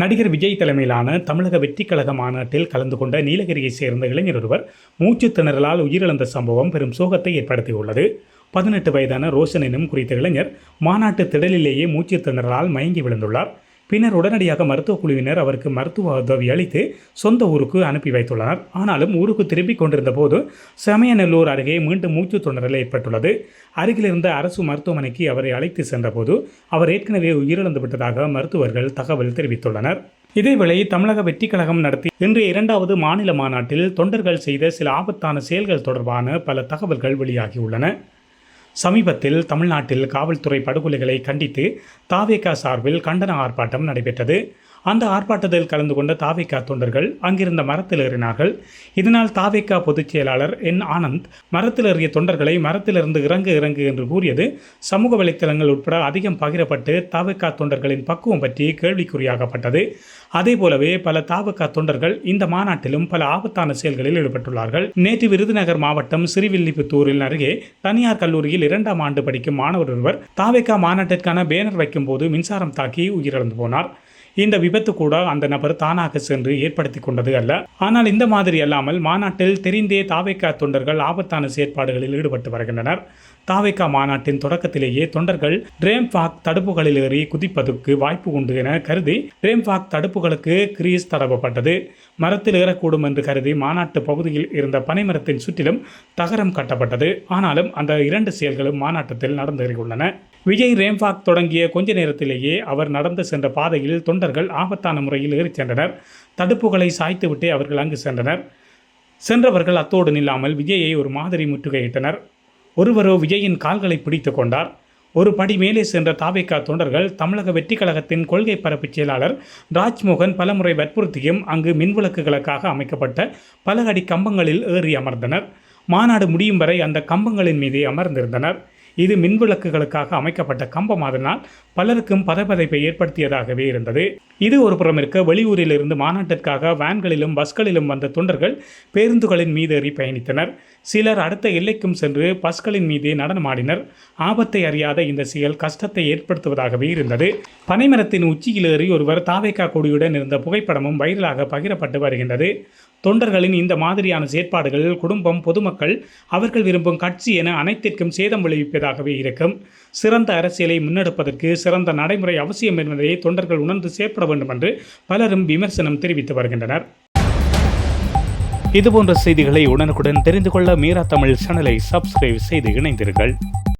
நடிகர் விஜய் தலைமையிலான தமிழக வெற்றிக் கழக மாநாட்டில் கலந்து கொண்ட நீலகிரியைச் சேர்ந்த இளைஞர் ஒருவர் மூச்சுத் திணறலால் உயிரிழந்த சம்பவம் பெரும் சோகத்தை ஏற்படுத்தியுள்ளது. பதினெட்டு வயதான ரோஷன் எனும் குறித்த இளைஞர் மாநாட்டு திடலிலேயே மூச்சுத் திணறலால் மயங்கி விழுந்துள்ளார். பின்னர் உடனடியாக மருத்துவக் குழுவினர் அவருக்கு மருத்துவ உதவி அளித்து சொந்த ஊருக்கு அனுப்பி வைத்துள்ளனர் ஆனாலும் ஊருக்கு திரும்பிக் கொண்டிருந்த போது சமயநல்லூர் அருகே மீண்டும் மூச்சு தொண்டரில் ஏற்பட்டுள்ளது. அருகிலிருந்த அரசு மருத்துவமனைக்கு அவரை அழைத்து சென்றபோது அவர் ஏற்கனவே உயிரிழந்து விட்டதாக மருத்துவர்கள் தகவல் தெரிவித்துள்ளனர். இதேவேளை தமிழக வெற்றி கழகம் நடத்தி இன்று இரண்டாவது மாநில மாநாட்டில் தொண்டர்கள் செய்த சில ஆபத்தான செயல்கள் தொடர்பான பல தகவல்கள் வெளியாகியுள்ளன. சமீபத்தில் தமிழ்நாட்டில் காவல்துறை படுகொலைகளை கண்டித்து தாவேகா சார்பில் கண்டன ஆர்ப்பாட்டம் நடைபெற்றது. அந்த ஆர்ப்பாட்டத்தில் கலந்து கொண்ட தாவேக்கா தொண்டர்கள் அங்கிருந்த மரத்தில் ஏறினார்கள். இதனால் தாவேகா பொதுச் செயலாளர் என் ஆனந்த் மரத்தில் ஏறிய தொண்டர்களை மரத்திலிருந்து இறங்கு இறங்கு என்று கூறியது. சமூக வலைத்தளங்கள் உட்பட அதிகம் பகிரப்பட்டு தாவேக்கா தொண்டர்களின் பக்குவம் பற்றி கேள்விக்குறியாகப்பட்டது. அதேபோலவே பல தாவக்கா தொண்டர்கள் இந்த மாநாட்டிலும் பல ஆபத்தான செயல்களில் ஈடுபட்டுள்ளார்கள். நேற்று விருதுநகர் மாவட்டம் சிறுவில்லிபுத்தூரில் அருகே தனியார் கல்லூரியில் இரண்டாம் ஆண்டு படிக்கும் மாணவர் ஒருவர் தாவேக்கா மாநாட்டிற்கான பேனர் வைக்கும் போது மின்சாரம் தாக்கி உயிரிழந்து போனார். இந்த விபத்து கூட அந்த நபர் தானாக சென்று ஏற்படுத்தி கொண்டது அல்ல. ஆனால் இந்த மாதிரி அல்லாமல் மாநாட்டில் தெரிந்தே தாவேக்கா தொண்டர்கள் ஆபத்தான செயற்பாடுகளில் ஈடுபட்டு வருகின்றனர். தாவேக்கா மாநாட்டின் தொடக்கத்திலேயே தொண்டர்கள் ட்ரேம்ஃபாக் தடுப்புகளில் ஏறி குதிப்பதற்கு வாய்ப்பு உண்டு என கருதி ட்ரேம்பாக் தடுப்புகளுக்கு கிரீஸ் தடவப்பட்டது. மரத்தில் ஏறக்கூடும் என்று கருதி மாநாட்டு பகுதியில் இருந்த பனைமரத்தின் சுற்றிலும் தகரம் கட்டப்பட்டது. ஆனாலும் அந்த இரண்டு செயல்களும் மாநாட்டத்தில் நடந்து வருகின்றன விஜய் ரேம்பாக் தொடங்கிய கொஞ்ச நேரத்திலேயே அவர் நடந்து சென்ற பாதையில் தொண்டர்கள் ஆபத்தான முறையில் ஏறிச் சென்றனர். தடுப்புகளை சாய்த்துவிட்டே அவர்கள் அங்கு சென்றனர். சென்றவர்கள் அத்தோடு நில்லாமல் விஜயை ஒரு மாதிரி முற்றுகையிட்டனர். ஒருவரோ விஜயின் கால்களை பிடித்து கொண்டார். ஒரு படி மேலே சென்ற தாவேக்கா தொண்டர்கள் தமிழக வெற்றி கழகத்தின் கொள்கை பரப்புச் செயலாளர் ராஜ்மோகன் பலமுறை வற்புறுத்தியும் அங்கு மின்விளக்குகளுக்காக அமைக்கப்பட்ட பல அடி கம்பங்களில் ஏறி அமர்ந்தனர். மாநாடு முடியும் வரை அந்த கம்பங்களின் மீதே அமர்ந்திருந்தனர். இது மின்விளக்குகளுக்காக அமைக்கப்பட்ட கம்பம் அதனால் பலருக்கும் பதபதைப்பை ஏற்படுத்தியதாகவே இருந்தது. இது ஒரு புறம் இருக்க மாநாட்டிற்காக வேன்களிலும் பஸ்களிலும் வந்த தொண்டர்கள் பேருந்துகளின் மீதேறி பயணித்தனர். சிலர் அடுத்த எல்லைக்கும் சென்று பஸ்களின் மீதே நடனமாடினர். ஆபத்தை அறியாத இந்த செயல் கஷ்டத்தை ஏற்படுத்துவதாகவே இருந்தது. பனைமரத்தின் உச்சியில் ஏறி ஒருவர் தாவேக்கா கொடியுடன் இருந்த புகைப்படமும் வைரலாக பகிரப்பட்டு வருகின்றது. தொண்டர்களின் இந்த மாதிரியான செயற்பாடுகள் குடும்பம் பொதுமக்கள் அவர்கள் விரும்பும் கட்சி என அனைத்திற்கும் சேதம் விளைவிப்பதாகவே இருக்கும். சிறந்த அரசியலை முன்னெடுப்பதற்கு சிறந்த நடைமுறை அவசியம் என்பதை தொண்டர்கள் உணர்ந்து செயற்பட வேண்டும் என்று பலரும் விமர்சனம் தெரிவித்து வருகின்றனர். இதுபோன்ற செய்திகளை உடனுக்குடன் தெரிந்து கொள்ள மீரா தமிழ் சேனலை சப்ஸ்கிரைப் செய்து இணைந்தீர்கள்